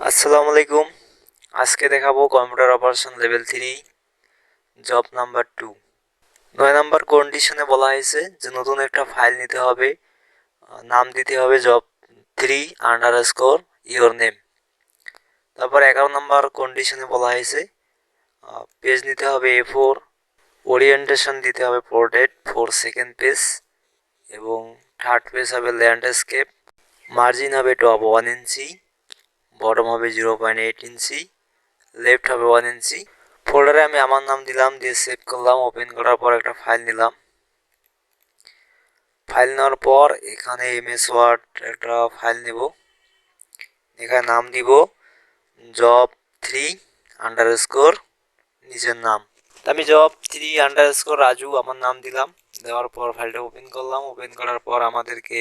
আসসালামু আলাইকুম। আজকে দেখাবো computer operation level three, job number two. নয় নাম্বার কন্ডিশনে বলা হয়েছে যে নতুন একটা ফাইল নিতে হবে নাম দিতে হবে job three underscore your name তারপর এগারো নাম্বার কন্ডিশনে বলা হয়েছে পেজ নিতে হবে এ ফোর ওরিয়েন্টেশন দিতে হবে পোর্ট্রেট ফোর সেকেন্ড পেজ এবং থার্ড পেজ হবে ল্যান্ডস্কেপ মার্জিন হবে টপ ওয়ান ইঞ্চি বটম হবে zero point eight inch left হবে ওয়ান ইঞ্চি ফোল্ডারে আমি আমার নাম দিলাম, দিয়ে সেভ করলাম ওপেন করার পর একটা ফাইল নিলাম। ফাইল নেওয়ার পর এখানে এমএস ওয়ার্ড একটা ফাইল নেব। এখানে নাম দিব জব থ্রি আন্ডার স্কোর নিজের নাম আমি job three underscore Raju আমার নাম দিলাম, দেওয়ার পর ফাইলটা ওপেন করলাম। ওপেন করার পর আমাদেরকে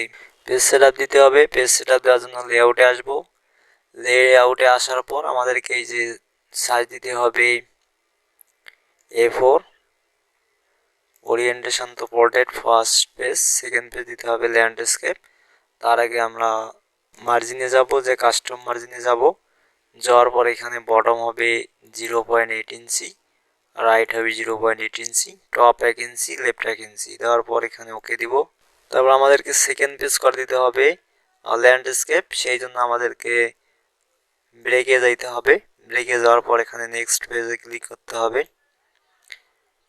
পেজ সেট দিতে হবে। পেজ সেট দেওয়ার জন্য লেআউটে আসব। লেআউটে আসার পর আমাদেরকে এই যে সাইজ দিতে হবে এ ফোর ওরিয়েন্টেশন তো portrait first page second page দিতে হবে ল্যান্ডস্কেপ তার আগে আমরা মার্জিনে যাব, যে কাস্টম মার্জিনে যাব। যাওয়ার পর এখানে বটম হবে zero point eight inch right হবে zero point eight inch top এক ইঞ্চি লেফট এক ইঞ্চি দেওয়ার পর এখানে ওকে দিব। তারপর আমাদেরকে সেকেন্ড পেজ করে দিতে হবে ল্যান্ডস্কেপ সেই জন্য আমাদেরকে ব্রেকে যাইতে হবে। ব্রেকে যাওয়ার পর এখানে নেক্সট পেজে ক্লিক করতে হবে।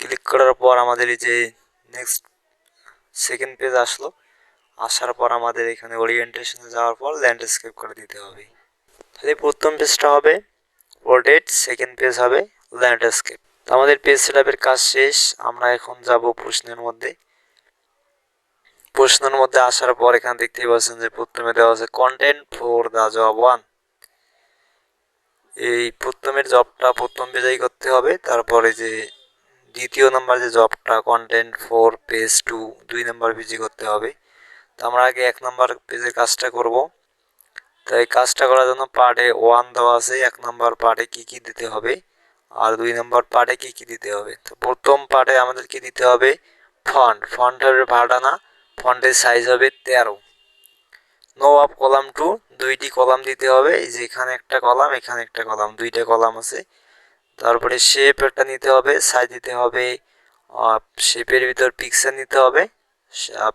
ক্লিক করার পর আমাদের এই যে নেক্সট সেকেন্ড পেজ আসলো, আসার পর আমাদের এখানে ওরিয়েন্টেশনে যাওয়ার পর ল্যান্ডস্কেপ করে দিতে হবে। তাহলে প্রথম পেজটা হবে পোর্ট্রেট সেকেন্ড পেজ হবে ল্যান্ডস্কেপ তো আমাদের পেজ সেটআপের কাজ শেষ, আমরা এখন যাব প্রশ্নের মধ্যে। প্রশ্নের মধ্যে আসার পর এখানে দেখতেই পাচ্ছেন যে প্রথমে দেওয়া আছে content for the job one এই প্রথমের জবটা প্রথম পেজেই করতে হবে, তারপরে যে দ্বিতীয় নাম্বার যে জবটা কন্টেন্ট ফোর পেজ টু দুই নাম্বার পেজে করতে হবে। তো আমরা আগে এক নাম্বার পেজের কাজটা করব। তো এই কাজটা করার জন্য পার্টে ওয়ান দেওয়া আছে, এক নাম্বার পার্টে কি কি দিতে হবে, আর দুই নম্বর পার্টে কি কি দিতে হবে। তো প্রথম পার্টে আমাদেরকে দিতে হবে? ফন্ট ফন্ট হবে ভাড়ানা ফন্টের সাইজ হবে তেরো। নো অফ কলাম টু দুইটি কলাম দিতে হবে। এই যে এখানে একটা কলাম এখানে একটা কলাম দুইটা কলাম আছে। তারপরে শেপ একটা নিতে হবে সাইজ দিতে হবে শেপের ভিতর পিকচার নিতে হবে।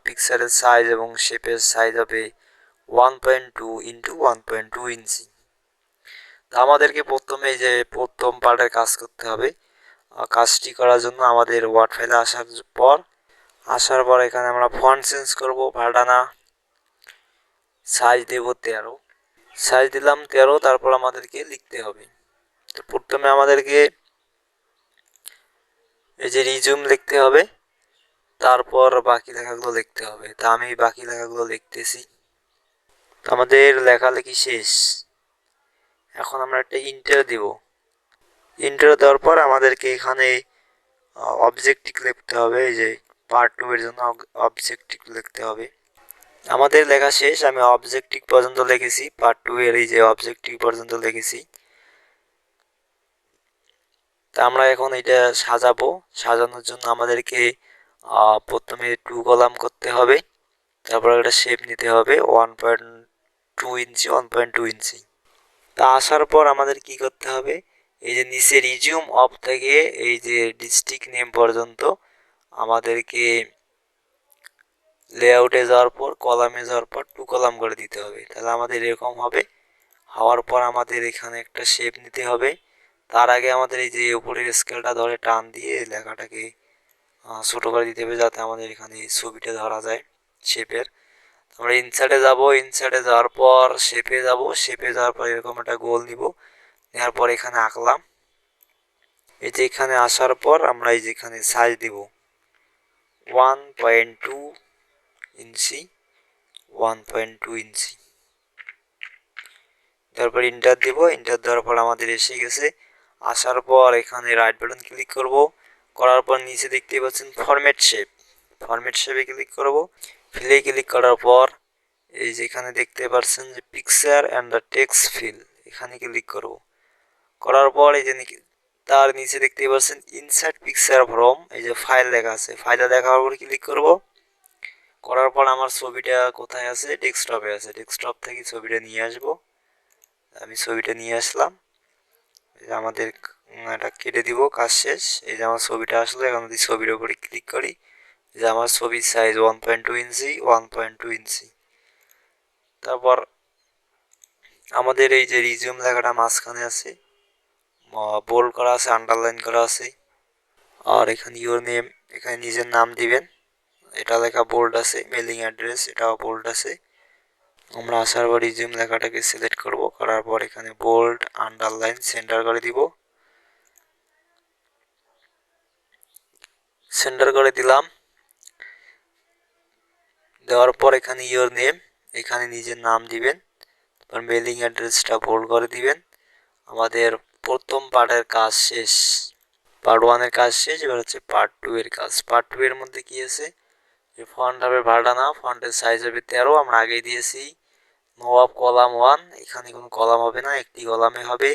পিকচারের সাইজ এবং শেপের সাইজ হবে one point two one point two inch তা আমাদেরকে প্রথমে যে প্রথম পার্টের কাজ করতে হবে। কাজটি করার জন্য আমাদের ওয়ার্ড ফাইলে আসার পর আসার পর এখানে আমরা ফন্ট চেঞ্জ করব ভাড়ানা সাইজ দেব তেরো। সাইজ দিলাম তেরো, তারপর আমাদেরকে লিখতে হবে। তো প্রথমে আমাদেরকে এই যে রিজুম লিখতে হবে, তারপর বাকি লেখাগুলো লিখতে হবে। তা আমি বাকি লেখাগুলো লিখতেছি। আমাদের লেখালেখি শেষ। এখন আমরা একটা ইন্টার দিব। ইন্টার দেওয়ার পর আমাদেরকে এখানে অবজেক্টিভ লিখতে হবে। এই যে পার্ট টু এর জন্য অবজেক্টিভ লিখতে হবে। আমাদের লেখা শেষ, আমি অবজেক্টিভ পর্যন্ত লিখেছি পার্ট টু এর এই যে অবজেক্টিভ পর্যন্ত লিখেছি। তা আমরা এখন এটা সাজাবো, সাজানোর জন্য আমাদেরকে প্রথমে টু কলাম করতে হবে, তারপর একটা শেপ নিতে হবে one point two inch one point two inch তা আসার পর আমাদের কি করতে হবে? এই যে নিচে রিজিউম অফ থেকে এই যে ডিস্ট্রিক্ট নেম পর্যন্ত আমাদেরকে লেআউটে যাওয়ার পর কলামে যাওয়ার পর টু কলাম করে দিতে হবে। তাহলে আমাদের এরকম হবে। হওয়ার পর আমাদের এখানে একটা শেপ নিতে হবে। তার আগে আমাদের এই যে উপরের স্কেলটা ধরে টান দিয়ে লেখাটাকে ছোটো করে দিতে হবে যাতে আমাদের এখানে ছবিটা ধরা যায় শেপের আমরা ইনসার্টে যাব। ইনসার্টে যাওয়ার পর শেপে যাব। শেপে যাওয়ার পর এরকম একটা গোল নিব। নেওয়ার পর এখানে আঁকলাম। এই যে এখানে আসার পর আমরা এই যে এখানে সাইজ দিব। One point two inch one point two inch. তারপর ইন্টার দিব। ইন্টার দেওয়ার পর আমাদের এসে গেছে। আসার পর এখানে রাইট বাটন ক্লিক করব। করার পর নিচে দেখতেই পাচ্ছেন ফরম্যাট শেপ ফরম্যাট শেপে ক্লিক করব। ফিলে ক্লিক করার পর এই যে এখানে দেখতে পাচ্ছেন যে picture and the text fill এখানে ক্লিক করব। করার পর এই যে তার নিচে দেখতেই পাচ্ছেন ইনসার্ট পিকচার ফ্রম এই যে ফাইল লেখা আছে। ফাইলটা দেখার পর ক্লিক করব। করার পর আমার ছবিটা কোথায় আছে? ডেস্কটপে আছে। ডেস্কটপ থেকে ছবিটা নিয়ে আসব। আমি ছবিটা নিয়ে আসলাম। আমাদের এটা কেটে দিব, কাজ শেষ। এই যে আমার ছবিটা আসলো, এখন যদি ছবির উপরে ক্লিক করি যে আমার ছবির size one point two inch one point two inch তারপর আমাদের এই যে রিজিউম লেখাটা মাঝখানে আছে বোল্ড করা আছে আন্ডারলাইন করা আছে। আর এখানে ইউর নেম এখানে নিজের নাম দিবেন। এটা লেখা বোল্ড আছে মেলিং অ্যাড্রেস এটাও বোল্ড আছে। আমরা আসার পর রিজিউম লেখাটাকে সিলেক্ট করব, করার পর এখানে বোল্ড আন্ডারলাইন সেন্টার করে দিব। সেন্টার করে দিলাম। দেওয়ার পর এখানে ইওর নেম এখানে নিজের নাম দিবেন। তারপর মেলিং অ্যাড্রেসটা বোল্ড করে দিবেন। আমাদের প্রথম পার্টের কাজ শেষ। পার্ট ওয়ানের কাজ শেষ, এবার হচ্ছে পার্ট টু এর কাজ। পার্ট টু এর মধ্যে কি আছে? যে ফন্ট হবে ভাড়া না ফন্টের সাইজ হবে তেরো, আমরা আগেই দিয়েছি। নো অফ কলাম ওয়ান এখানে কোনো কলাম হবে না, একটি কলামে হবে।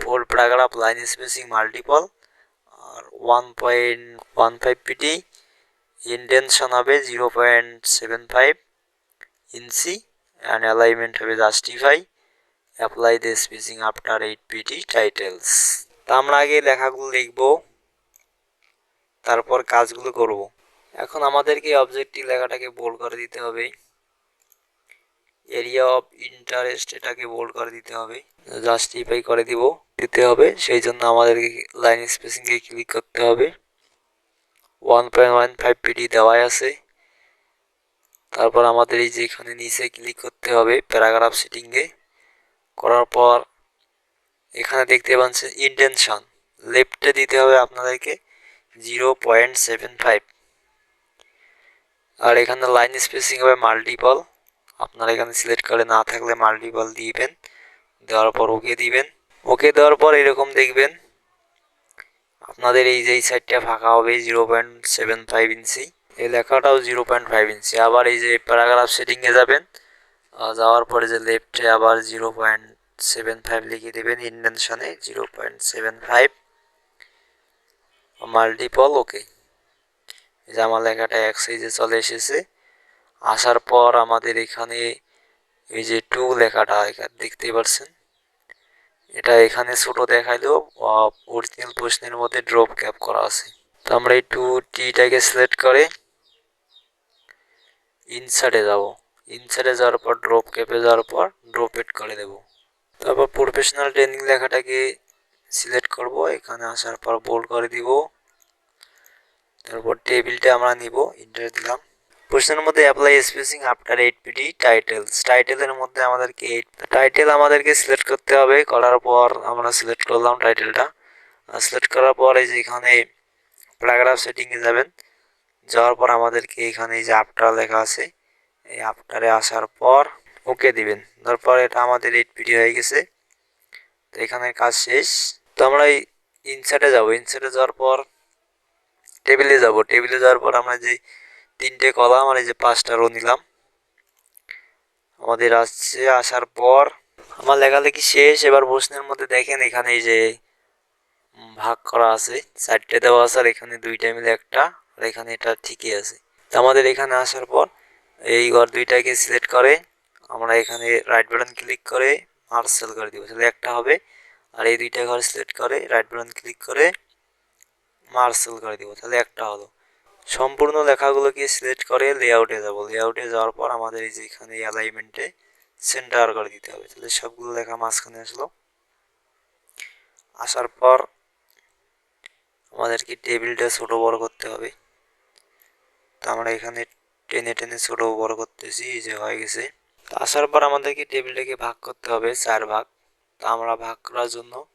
For paragraph line spacing multiple R one point one five pt intention হবে zero point seven five inch and alignment হবে justify apply the spacing after eight pt titles তা আমরা আগে লেখাগুলো লিখব, তারপর কাজগুলো করব। এখন আমাদেরকে অবজেক্টিভ লেখাটাকে বোল্ড করে দিতে হবে। এরিয়া অফ ইন্টারেস্ট এটাকে বোল্ড করে দিতে হবে। জাস্টিফাই করে দিব, দিতে হবে। সেই জন্য আমাদেরকে লাইন স্পেসিংয়ে ক্লিক করতে হবে। One point one five pt দেওয়াই আছে। তারপর আমাদের এই যে এখানে নিচে ক্লিক করতে হবে প্যারাগ্রাফ সেটিংয়ে করার পর এখানে দেখতে পাচ্ছেন ইন্টেনশন লেফটে দিতে হবে আপনাদেরকে জিরো পয়েন্ট সেভেন ফাইভ আর এখানে লাইন স্পেসিং হবে মাল্টিপল আপনারা এখানে সিলেক্ট করে না থাকলে মাল্টিপল দিবেন। দেওয়ার পর ওকে দিবেন। ওকে দেওয়ার পর এরকম দেখবেন, আপনাদের এই যে এই সাইডটা ফাঁকা হবে zero point seven five inch. এই লেখাটাও জিরো পয়েন্ট ফাইভ ইঞ্চি। আবার এই যে প্যারাগ্রাফ সেটিংয়ে যাবেন যাওয়ার পরে যে লেফটে আবার জিরো পয়েন্ট সেভেন ফাইভ লিখে দেবেন। ইন্টেনশনে zero point seven five multiple okay যে আমার লেখাটা এক সাইজে চলে এসেছে। আসার পর আমাদের এখানে এই যে টু লেখাটা, এখানে দেখতেই পারছেন। এটা এখানে ছোট দেখাইলেও অরিজিনাল প্রশ্নের মধ্যে ড্রপ ক্যাপ করা আছে। তো আমরা এই টু টিটাকে সিলেক্ট করে ইনসার্টে যাব। ইনসার্টে যাওয়ার পর ড্রপ ক্যাপে যাওয়ার পর ড্রপ এড করে দেব। তারপর প্রফেশনাল ট্রেনিং লেখাটাকে সিলেক্ট করব। এখানে আসার পর বোল্ড করে দিব। তারপর টেবিলটা আমরা নিব ইন্টার দিলাম। প্রশ্নের মধ্যে apply spacing after eight pt titles টাইটেলের মধ্যে আমাদেরকে এইট টাইটেল আমাদেরকে সিলেক্ট করতে হবে। করার পর আমরা সিলেক্ট করলাম টাইটেলটা সিলেক্ট করার পর এই যে এখানে প্যারাগ্রাফ সেটিংয়ে যাবেন। যাওয়ার পর আমাদেরকে এখানে এই যে আফটার লেখা আছে। এই আফটারে আসার পর ওকে দিবেন। তারপর এটা আমাদের এইট পিডি হয়ে গেছে। তো এখানে কাজ শেষ। তো আমরা এই ইনসার্টে যাব। ইনসার্টে যাওয়ার পর টেবিলে যাব। টেবিলে যাওয়ার পর আমরা যে তিনটে কলাম আর এই যে পাঁচটা রো নিলাম। আমাদের আসছে, আসার পর আমার লেখালেখি শেষ। এবার প্রশ্নের মধ্যে দেখেন এখানে এই যে ভাগ করা আছে। চারটে দেওয়া আছে আর এখানে দুইটা মিলে একটা। আর এখানে এটা ঠিকই আছে। তো আমাদের এখানে আসার পর এই ঘর দুইটাকে সিলেক্ট করে আমরা এখানে রাইট বাটন ক্লিক করে মার্সেল করে দিব। তাহলে একটা হবে। আর এই দুইটা ঘর সিলেক্ট করে রাইট বাটন ক্লিক করে মার্সেল করে দিব, তাহলে একটা হলো। সম্পূর্ণ লেখাগুলোকে সিলেক্ট করে লেআউটে যাব। লেআউটে যাওয়ার পর আমাদের এই যে এখানে অ্যালাইনমেন্টে সেন্টার করে দিতে হবে। তাহলে সবগুলো লেখা মাঝখানে আসলো। আসার পর আমাদেরকে টেবিলটা ছোটো বড় করতে হবে। তো আমরা এখানে টেনে টেনে ছোটো বড় করতেছি, এই যে হয়ে গেছে। তো আসার পর আমাদেরকে টেবিলটাকে ভাগ করতে হবে, চার ভাগ। তো আমরা ভাগ করার জন্য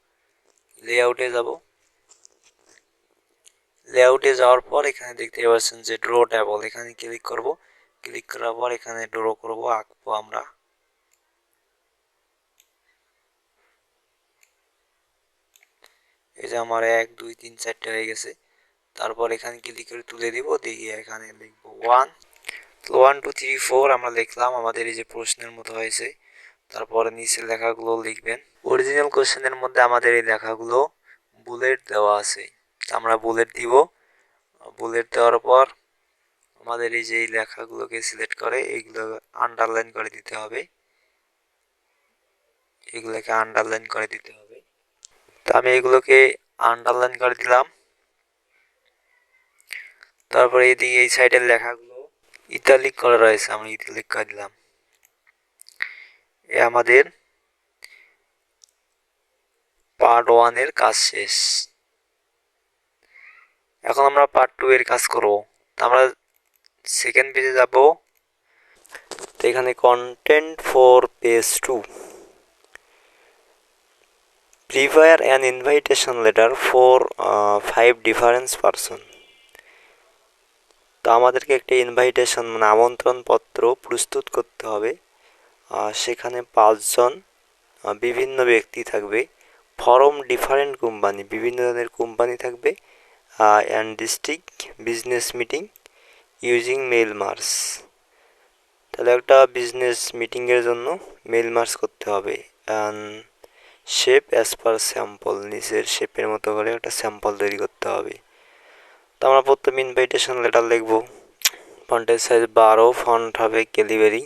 লেআউটে যাব। লেআউটে যাওয়ার পর এখানে দেখতে পাচ্ছেন যে ড্র ট্যাবল এখানে ক্লিক করব। ক্লিক করার পর এখানে ড্র করব, আঁকবো আমরা। এই যে আমার এক, দুই, তিন, চারটে হয়ে গেছে। তারপর এখানে ক্লিক করে তুলে দিব দেখি এখানে লিখব one one two three four আমরা লিখলাম, আমাদের এই যে প্রশ্নের মতো হয়েছে। তারপরে নিচে লেখাগুলো লিখবেন। অরিজিনাল কোশ্চেনের মধ্যে আমাদের এই লেখাগুলো বুলেট দেওয়া আছে। আমরা বুলেট দিব। বুলেট দেওয়ার পর আমাদের এই যে লেখাগুলোকে সিলেক্ট করে এইগুলো আন্ডারলাইন করে দিতে হবে। এগুলোকে আন্ডারলাইন করে দিতে হবে। তো আমি এগুলোকে আন্ডারলাইন করে দিলাম। তারপরে এদিকে এই সাইডের লেখাগুলো ইতালিক করা রয়েছে আমি ইতালিক করে দিলাম। এ আমাদের পার্ট ওয়ানের কাজ শেষ। এখন আমরা পার্ট টু এর কাজ করব। আমরা সেকেন্ড পেজে যাব। তো এখানে content for page two prepare an invitation letter for five difference person তো আমাদেরকে একটা ইনভাইটেশন মানে আমন্ত্রণ পত্র প্রস্তুত করতে হবে। সেখানে পাঁচজন বিভিন্ন ব্যক্তি থাকবে। ফরম ডিফারেন্ট কোম্পানি বিভিন্ন ধরনের কোম্পানি থাকবে। And district business meeting using mail merge তাহলে একটা বিজনেস মিটিংয়ের জন্য মেল মার্স করতে হবে। And shape as per sample নিচের শেপের মতো করে একটা স্যাম্পল তৈরি করতে হবে। তো আমরা প্রথম ইনভাইটেশন লেটার লিখব। ফন্টের সাইজ বারো ফন্ট হবে ক্যালিভারি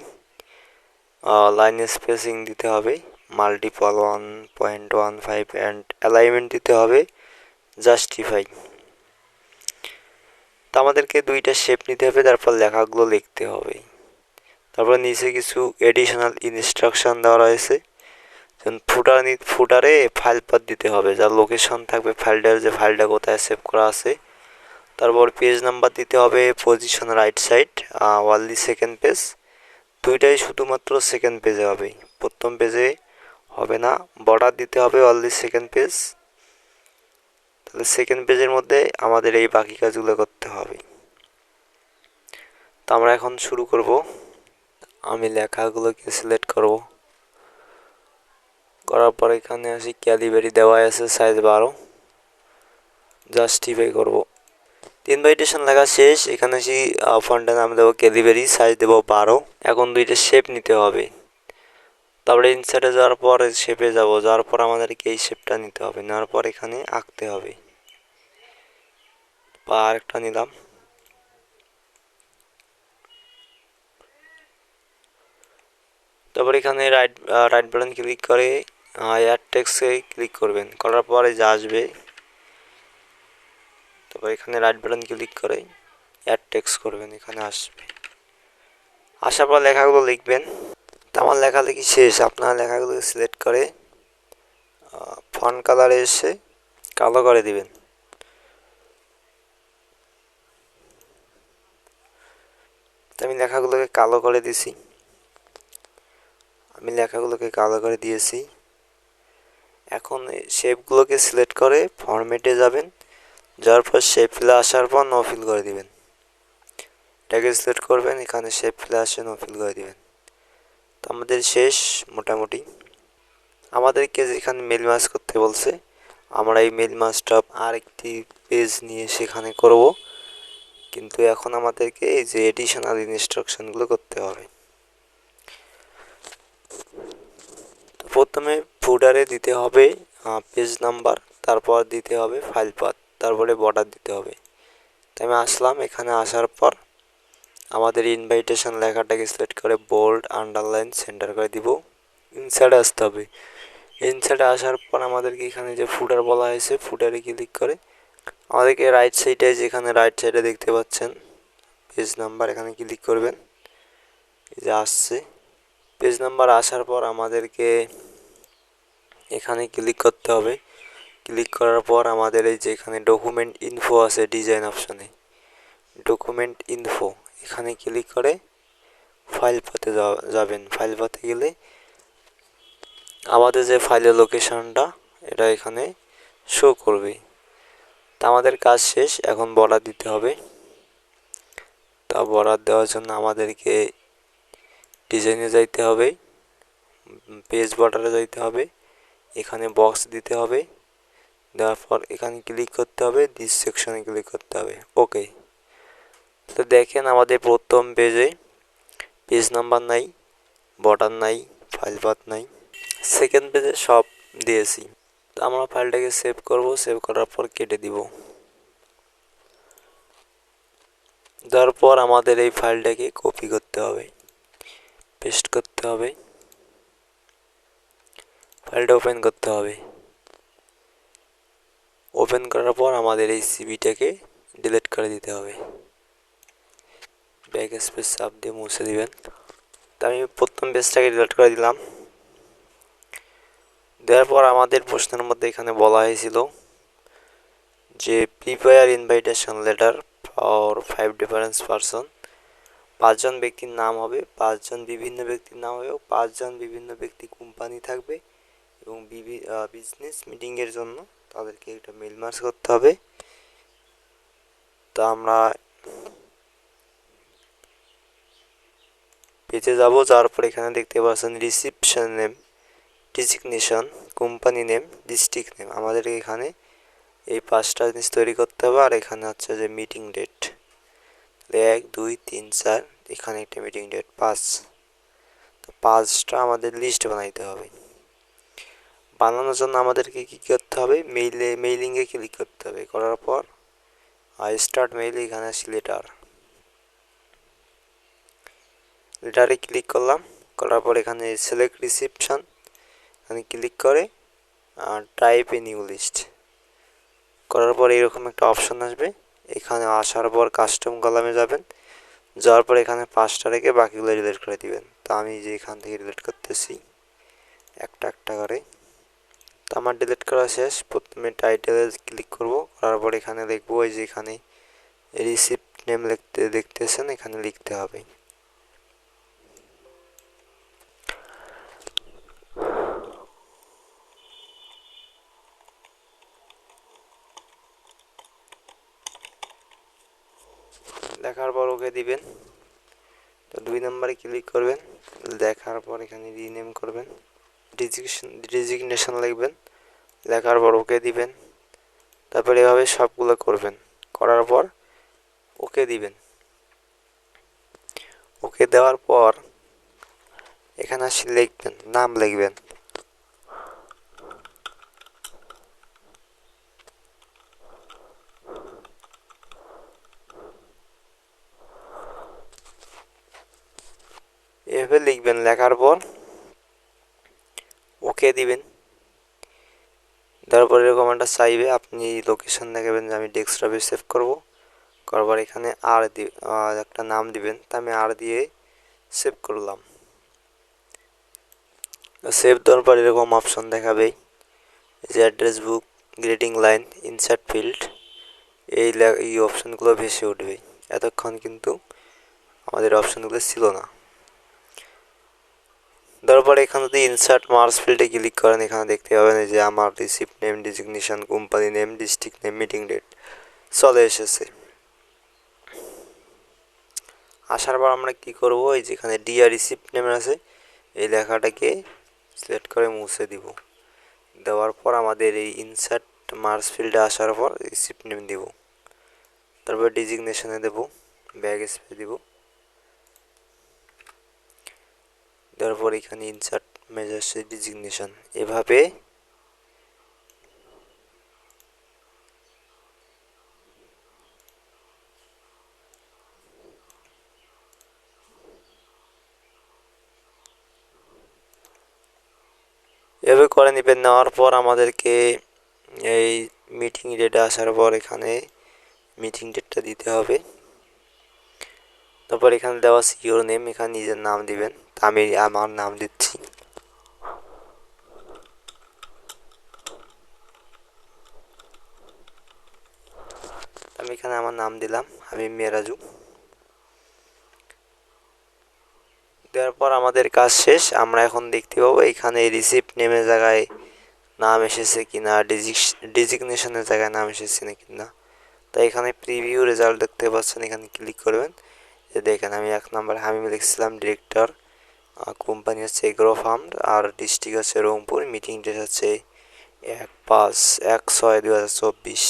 লাইন স্পেসিং দিতে হবে। Multiple one point one five and alignment দিতে হবে। জাস্টিফাই তো আমাদেরকে দুইটা শেপ নিতে হবে, তারপর লেখাগুলো লিখতে হবে। তারপর নিচে কিছু এডিশনাল ইনস্ট্রাকশন দেওয়া রয়েছে। যেমন ফুটার ফুটারে ফাইল পাত দিতে হবে। যার লোকেশন থাকবে ফাইলটার যে ফাইলটা কোথায় সেভ করা আছে। তারপর পেজ নাম্বার দিতে হবে position right side only second page দুইটাই শুধুমাত্র সেকেন্ড পেজে হবে। প্রথম পেজে হবে না বর্ডার দিতে হবে অনলি সেকেন্ড পেজ তাহলে সেকেন্ড পেজের মধ্যে আমাদের এই বাকি কাজগুলো করতে হবে। তো আমরা এখন শুরু করব। আমি লেখাগুলোকে সিলেক্ট করব। করার পর এখানে আসি ক্যালিভারি দেওয়া আছে সাইজ বারো। জাস্টিফাই করব। ইনভাইটেশন লেখা শেষ, এখানে আসি ফন্টের নাম দেবো ক্যালিভারি সাইজ দেবো বারো। এখন দুইটা শেপ নিতে হবে। তারপরে ইনসাইডে যাওয়ার পর শেপে যাব, যাওয়ার পর আমাদেরকে এই শেপটা নিতে হবে, নেওয়ার পর এখানে আঁকতে হবে। বা আরেকটা নিলাম। তারপর এখানে রাইট রাইট বাটন ক্লিক করে এয়ার টেক্সে ক্লিক করবেন। করার পরে যা আসবে, তারপর এখানে রাইট বাটন ক্লিক করে এয়ার টেক্স করবেন, এখানে আসবে। আসার পর লেখাগুলো লিখবেন। আমার লেখালেখি শেষ। আপনার লেখাগুলো সিলেক্ট করে ফন কালারে এসে কালো করে দিবেন। আমি লেখাগুলোকে কালো করে দিছি। আমি লেখাগুলোকে কালো করে দিয়েছি। এখন শেপগুলোকে সিলেক্ট করে ফরম্যাটে যাবেন। যাওয়ার পর শেপ ফিলে আসার পর নো ফিল করে দিবেন। এটাকে সিলেক্ট করবেন, এখানে শেপ ফিলে আসে নো ফিল করে দিবেন। আমাদের শেষ মোটামুটি। আমাদেরকে যেখানে মেল মাস করতে বলছে, আমরা এই মেল মাসটা আর একটি পেজ নিয়ে সেখানে করব। কিন্তু এখন আমাদেরকে এই যে এডিশনাল ইনস্ট্রাকশনগুলো করতে হবে। তো প্রথমে ফুডারে দিতে হবে পেজ নাম্বার তারপর দিতে হবে ফাইল পাথ তারপরে বর্ডার দিতে হবে। তো আমি আসলাম, এখানে আসার পর আমাদের ইনভাইটেশন লেখাটাকে সিলেক্ট করে বোল্ড আন্ডারলাইন সেন্টার করে দিব। ইনসাইডে আসতে হবে। ইনসাইডে আসার পর আমাদেরকে এখানে যে ফুটার বলা হয়েছে ফুটারে ক্লিক করে আমাদেরকে রাইট সাইডে যেখানে রাইট সাইডে দেখতে পাচ্ছেন পেজ নাম্বার এখানে ক্লিক করবেন। যে আসছে। পেজ নাম্বার আসার পর আমাদেরকে এখানে ক্লিক করতে হবে। ক্লিক করার পর আমাদের এই যে এখানে ডকুমেন্ট ইনফো আছে ডিজাইন অপশানে ডকুমেন্ট ইনফো এখানে ক্লিক করে ফাইল পাতে যাবেন। ফাইল পাতে গেলে আমাদের যে ফাইলের লোকেশনটা এটা এখানে শো করবে। তা আমাদের কাজ শেষ, এখন বর্ডার দিতে হবে। তা বর্ডার দেওয়ার জন্য আমাদেরকে ডিজাইনে যাইতে হবে পেজ বর্ডারে যাইতে হবে, এখানে বক্স দিতে হবে। দেওয়ার পর এখানে ক্লিক করতে হবে দিস সেকশনে ক্লিক করতে হবে। ওকে তো দেখেন আমাদের প্রথম পেজে পেজ নাম্বার নাই বর্ডার নাই ফাইল পাথ নাই। সেকেন্ড পেজে সব দিয়েছি। তো আমরা ফাইলটাকে সেভ করব সেভ করার পর কেটে দিব। তারপর আমাদের এই ফাইলটাকে কপি করতে হবে পেস্ট করতে হবে। ফাইলটা ওপেন করতে হবে। ওপেন করার পর আমাদের এই সিবিটাকে ডিলিট করে দিতে হবে। ব্যাক স্পেস চাপ দিয়ে মুছে দিবেন। তো আমি প্রথম পেজটাকে ডিলিট করে দিলাম। দেওয়ার পর আমাদের প্রশ্নের মধ্যে এখানে বলা হয়েছিল যে prepare invitation letter for five difference person পাঁচজন ব্যক্তির নাম হবে, পাঁচজন বিভিন্ন ব্যক্তির নাম হবে, পাঁচজন বিভিন্ন ব্যক্তি কোম্পানি থাকবে এবং বিজনেস মিটিংয়ের জন্য তাদেরকে একটা মেল মার্চ করতে হবে। তো আমরা পেজে যাব, যাওয়ার পর এখানে দেখতে পাচ্ছেন reception name designation company name district name আমাদের এখানে এই পাঁচটা জিনিস তৈরি করতে হবে, আর এখানে হচ্ছে যে মিটিং ডেট এক, দুই, তিন, চার, এখানে একটা মিটিং ডেট পাঁচ। তো পাঁচটা আমাদের লিস্ট বানাইতে হবে। বানানোর জন্য আমাদেরকে কী করতে হবে? মেইলে মেইলিংয়ে ক্লিক করতে হবে। করার পর আর স্টার্ট মেইল এখানে আসি লেটারে ক্লিক করলাম। করার পর এখানে সিলেক্ট রিসিপশন এখানে ক্লিক করে, আর টাইপ এ নিউ লিস্ট করার পর এরকম একটা অপশন আসবে। এখানে আসার পর কাস্টম কলামে যাবেন। যাওয়ার পর এখানে পাঁচটা রেখে বাকিগুলো ডিলিট করে দিবেন। তো আমি যে এখান থেকে ডিলিট করতেছি, একটা একটা করে। তো আমার ডিলিট করা শেষ। প্রথমে টাইটেলে ক্লিক করব। করার পর এখানে দেখব ওই যে এখানে রিসিপ্ট নেম লিখতে, দেখতেছেন, এখানে লিখতে হবে দেখার পর ওকে দিবেন তো দুই নম্বরে ক্লিক করবেন, দেখার পর এখানে রিনেম করবেন ডিজিগনেশন ডিজিগনেশন লিখবেন, লেখার পর ওকে দিবেন, তারপর এভাবে সবগুলো করবেন, করার পর ওকে দিবেন। ওকে দেওয়ার পর এখানে আসি লিখবেন, নাম লিখবেন। এভাবে লিখবেন লেখার পর ওকে দিবেন। তারপর এরকম একটা চাইবে, আপনি লোকেশন দেখাবেন যে আমি ডেস্কটপে সেভ করব। করবার এখানে আর দি একটা নাম দিবেন, তা আমি আর দিয়ে সেভ করলাম। সেভ দেওয়ার পর এরকম অপশন দেখাবে যে address book greeting line insert field এই এই অপশনগুলো ভেসে উঠবে। এতক্ষণ কিন্তু আমাদের অপশনগুলো ছিল না। তারপর এখানে যদি ইনসার্ট মার্স ফিল্ডে ক্লিক করেন, এখানে দেখতে পাবেন যে আমার receipt name designation company name district name meeting date চলে এসেছে। আসার পর আমরা কি করব, এই যেখানে ডিআর রিসিপ্ট নেম আছে, এই লেখাটাকে সিলেক্ট করে মুছে দিব। দেওয়ার পর আমাদের এই ইনসার্ট মার্স ফিল্ডে আসার পর রিসিপ্ট নেম দিব। তারপর ডিজিগনেশনে দেব ব্যাগ স্পেস দিব। তারপর এখানে ইনসার্ট মেজার্স ডিজিগনেশন এভাবে এভাবে করে নেবেন। নেওয়ার পর আমাদেরকে এই মিটিং ডেটে আসার পর এখানে মিটিং ডেটটা দিতে হবে। তারপর এখানে দেওয়া সিওর নেম এখানে নিজের নাম দিবেন। আমি আমার নাম দিচ্ছি। আমি এখানে আমার নাম দিলাম, আমি মেরাজু। দেওয়ার পর আমাদের কাজ শেষ, আমরা এখন দেখতে পাবো এখানে রিসিপ্ট নেমে জায়গায় নাম এসেছে কিনা ডিজিগনেশনের জায়গায় নাম এসেছে না কিনা। তাই এখানে প্রিভিউ রেজাল্ট দেখতে পাচ্ছেন, এখানে ক্লিক করবেন। দেখেন, আমি এক নম্বর হামিম লিখছিলাম ডিরেক্টর কোম্পানি হচ্ছে এগ্রো ফার্ম আর ডিস্ট্রিক্ট হচ্ছে রংপুর। মিটিং ডেট হচ্ছে এক পাঁচ এক ছয় দু হাজার চব্বিশ।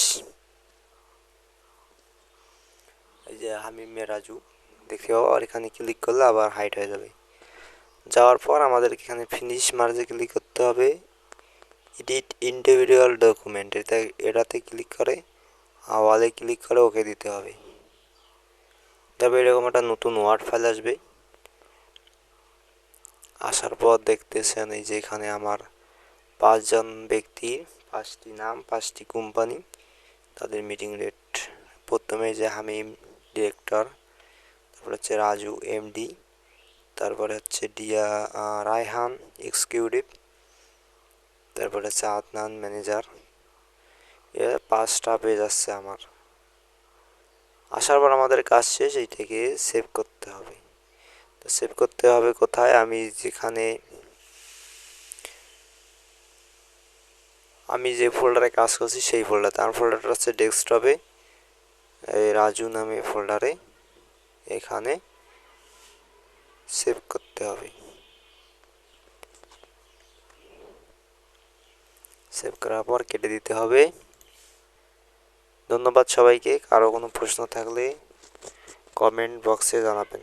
এই যে হামিম রাজু, দেখতে পাবো। আর এখানে ক্লিক করলে আবার হাইট হয়ে যাবে। যাওয়ার পর আমাদেরকে এখানে ফিনিশ মার্জে ক্লিক করতে হবে। এডিট ইন্ডিভিজুয়াল ডকুমেন্ট এটা, এটাতে ক্লিক করে ওয়ালে ক্লিক করে ওকে দিতে হবে। তবে এরকম একটা নতুন ওয়ার্ড ফাইল আসবে। আসার পর দেখতেছেন এই যে এখানে আমার পাঁচজন ব্যক্তি, পাঁচটি নাম, পাঁচটি কোম্পানি, তাদের মিটিং রেট প্রথমে যে হামিম ডিরেক্টর তারপরে হচ্ছে রাজু এমডি তারপরে হচ্ছে ডিয়া রায়হান এক্সিকিউটিভ তারপরে হচ্ছে আদনান ম্যানেজার এ পাঁচটা পেজ আসছে আমার। আসার পর আমাদের কাজ শেষ এইটাকে সেভ করতে হবে। তো সেভ করতে হবে কোথায়? আমি যেখানে, আমি যে ফোল্ডারে কাজ করছি সেই ফোল্ডারতে আমার ফোল্ডারটা হচ্ছে ডেস্কটপে রাজু নামে ফোল্ডারে এখানে সেভ করতে হবে। সেভ করার পর কেটে দিতে হবে। ধন্যবাদ সবাইকে। কারও কোনো প্রশ্ন থাকলে কমেন্ট বক্সে জানাবেন।